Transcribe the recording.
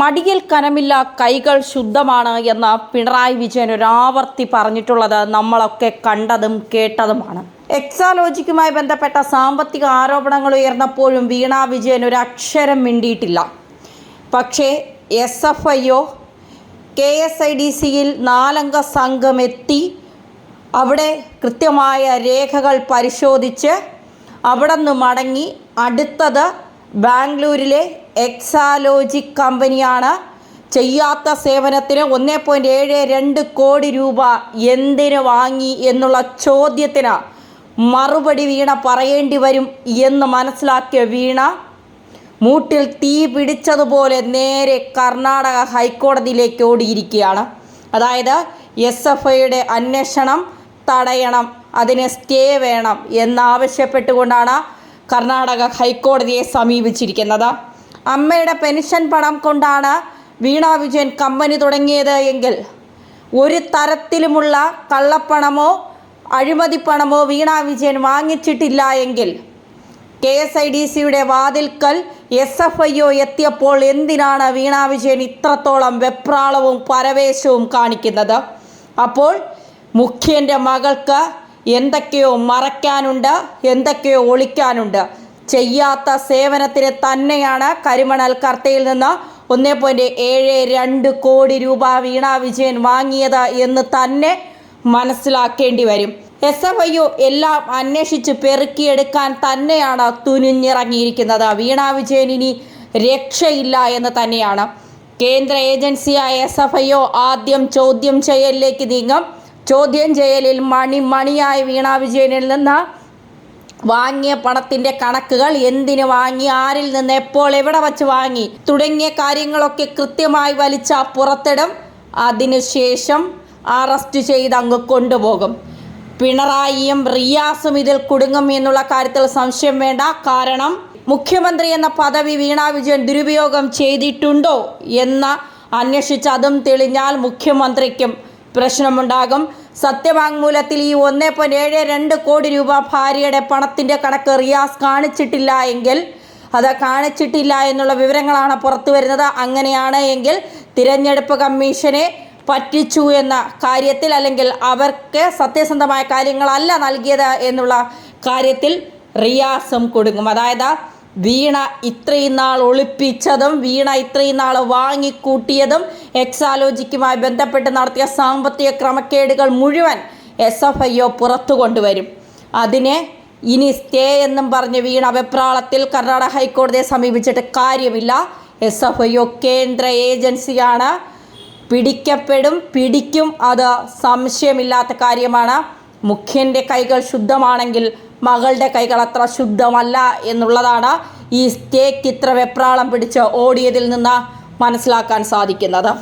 മടിയിൽ കനമില്ല കൈകൾ ശുദ്ധമാണ് എന്ന് പിണറായി വിജയൻ ഒരു ആവർത്തി പറഞ്ഞിട്ടുള്ളത് നമ്മളൊക്കെ കണ്ടതും കേട്ടതുമാണ്. എക്സാലോജിക്കുമായി ബന്ധപ്പെട്ട സാമ്പത്തിക ആരോപണങ്ങൾ ഉയർന്നപ്പോഴും വീണ വിജയൻ ഒരു അക്ഷരം മിണ്ടിയിട്ടില്ല. പക്ഷേ S F I O K S I D സിയിൽ നാലംഗ സംഘം എത്തി അവിടെ കൃത്യമായ രേഖകൾ പരിശോധിച്ച് അവിടെ നിന്ന് മടങ്ങി അടുത്തത് ബാംഗ്ലൂരിലെ എക്സാലോജിക് കമ്പനിയാണ് ചെയ്യാത്ത സേവനത്തിന് ഒന്നേ പോയിന്റ് ഏഴ് രണ്ട് കോടി രൂപ എന്തിന് വാങ്ങി എന്നുള്ള ചോദ്യത്തിന് മറുപടി വീണ പറയേണ്ടി വരും എന്ന് മനസ്സിലാക്കിയ വീണ മൂട്ടിൽ തീ പിടിച്ചതുപോലെ നേരെ കർണാടക ഹൈക്കോടതിയിലേക്ക് ഓടിയിരിക്കുകയാണ്. അതായത് എസ് എഫ് ഐയുടെ അന്വേഷണം തടയണം അതിന് സ്റ്റേ വേണം എന്നാവശ്യപ്പെട്ടുകൊണ്ടാണ് കർണാടക ഹൈക്കോടതിയെ സമീപിച്ചിരിക്കുന്നത്. അമ്മയുടെ പെൻഷൻ പണം കൊണ്ടാണ് വീണ വിജയൻ കമ്പനി തുടങ്ങിയത് എങ്കിൽ ഒരു തരത്തിലുമുള്ള കള്ളപ്പണമോ അഴിമതിപ്പണമോ വീണ വിജയൻ വാങ്ങിച്ചിട്ടില്ല എങ്കിൽ കെ എസ് ഐ ഡി സിയുടെ വാതിൽക്കൽ എസ് എഫ് ഐ ഒ എത്തിയപ്പോൾ എന്തിനാണ് വീണ വിജയൻ ഇത്രത്തോളം വെപ്രാളവും പരവേശവും കാണിക്കുന്നത്? അപ്പോൾ മുഖ്യന്റെ മകൾക്ക് എന്തൊക്കെയോ മറയ്ക്കാനുണ്ട് എന്തൊക്കെയോ ഒളിക്കാനുണ്ട്. ചെയ്യാത്ത സേവനത്തിന് തന്നെയാണ് കരിമണൽ കർത്തയിൽ നിന്ന് ഒന്നേ പോയിന്റ് ഏഴ് രണ്ട് കോടി രൂപ വീണ വിജയൻ വാങ്ങിയത് എന്ന് തന്നെ മനസ്സിലാക്കേണ്ടി വരും. എസ് എഫ് ഐ ഒ എല്ലാം അന്വേഷിച്ച് പെറുക്കിയെടുക്കാൻ തന്നെയാണ് തുനിഞ്ഞിറങ്ങിയിരിക്കുന്നത്. വീണ വിജയൻ ഇനി രക്ഷയില്ല എന്ന് തന്നെയാണ്. കേന്ദ്ര ഏജൻസിയായ എസ് എഫ് ഐ ഒ ആദ്യം ചോദ്യം ചെയ്യലിലേക്ക് നീങ്ങും. ചോദ്യം ചെയ്യലിൽ മണി മണിയായി വീണ വിജയനിൽ നിന്ന് വാങ്ങിയ പണത്തിന്റെ കണക്കുകൾ എന്തിന് വാങ്ങി ആരിൽ നിന്ന് എപ്പോൾ എവിടെ വച്ച് വാങ്ങി തുടങ്ങിയ കാര്യങ്ങളൊക്കെ കൃത്യമായി വലിച്ച പുറത്തിടും അതിനുശേഷം അറസ്റ്റ് ചെയ്ത് അങ്ങ് കൊണ്ടുപോകും. പിണറായിയും റിയാസും ഇതിൽ കുടുങ്ങും എന്നുള്ള കാര്യത്തിൽ സംശയം വേണ്ട. കാരണം മുഖ്യമന്ത്രി എന്ന പദവി വീണ വിജയൻ ദുരുപയോഗം ചെയ്തിട്ടുണ്ടോ എന്ന് അന്വേഷിച്ച് അതും തെളിഞ്ഞാൽ മുഖ്യമന്ത്രിക്കും പ്രശ്നമുണ്ടാകും. സത്യവാങ്മൂലത്തിൽ ഈ ഒന്നേ പോയിന്റ് ഏഴ് രണ്ട് കോടി രൂപ ഭാര്യയുടെ പണത്തിന്റെ കണക്ക് റിയാസ് കാണിച്ചിട്ടില്ല എങ്കിൽ അത് കാണിച്ചിട്ടില്ല എന്നുള്ള വിവരങ്ങളാണ് പുറത്തു വരുന്നത്. അങ്ങനെയാണ് എങ്കിൽ തിരഞ്ഞെടുപ്പ് കമ്മീഷനെ പറ്റിച്ചു എന്ന കാര്യത്തിൽ അല്ലെങ്കിൽ അവർക്ക് സത്യസന്ധമായ കാര്യങ്ങളല്ല നൽകിയത് എന്നുള്ള കാര്യത്തിൽ റിയാസും കൊടുക്കും. അതായത് വീണ ഇത്രയും നാൾ ഒളിപ്പിച്ചതും വീണ ഇത്രയും നാൾ വാങ്ങിക്കൂട്ടിയതും എക്സാലോജിക്കുമായി ബന്ധപ്പെട്ട് നടത്തിയ സാമ്പത്തിക ക്രമക്കേടുകൾ മുഴുവൻ എസ് എഫ് ഐ ഒ പുറത്തു കൊണ്ടുവരും അതിനെ ഇനി സ്റ്റേ എന്നും പറഞ്ഞ് വീണ വെപ്രാളത്തിൽ കർണാടക ഹൈക്കോടതിയെ സമീപിച്ചിട്ട് കാര്യമില്ല. എസ് എഫ് ഐ ഒ കേന്ദ്ര ഏജൻസിയാണ്. പിടിക്കപ്പെടും പിടിക്കും അത് സംശയമില്ലാത്ത കാര്യമാണ്. മുഖ്യന്റെ കൈകൾ ശുദ്ധമാണെങ്കിൽ മകളുടെ കൈകൾ അത്ര ശുദ്ധമല്ല എന്നുള്ളതാണ് ഈ സ്റ്റേക്ക് ഇത്ര വെപ്രാളം പിടിച്ച് ഓടിയതിൽ നിന്ന് മനസ്സിലാക്കാൻ സാധിക്കുന്നത്.